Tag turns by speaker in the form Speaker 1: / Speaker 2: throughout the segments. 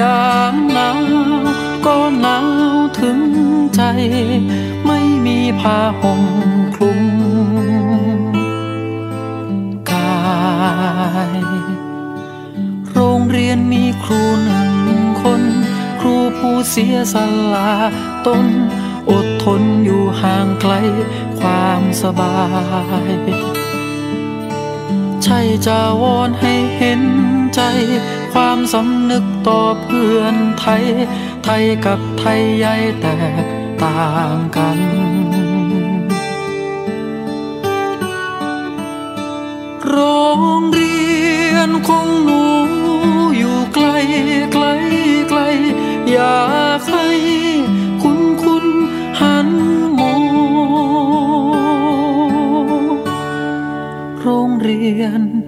Speaker 1: ยามหนาวก็หนาวถึงใจ ไม่มีผ้าห่มคลุมกายโรงเรียนมีครูหนึ่งคน ครูผู้เสียสละตนอดทนอยู่ห่างไกลความสบาย ใช่จะวอนให้เห็นใจ ความสำนึกต่อเพื่อนไทย ไทยกับไทยใหญ่แตกต่างกันโรงเรียนของหนูอยู่ไกลไกลไกลอยา โ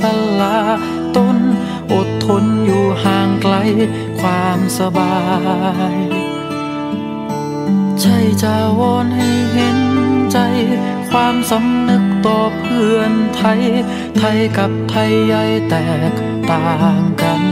Speaker 1: สละตนอดทนอยู่ห่างไกลความสบาย ใช่จะวอนให้เห็นใจ ความสำนึกต่อเพื่อนไทย ไทยกับไทยใหญ่แตกต่างกัน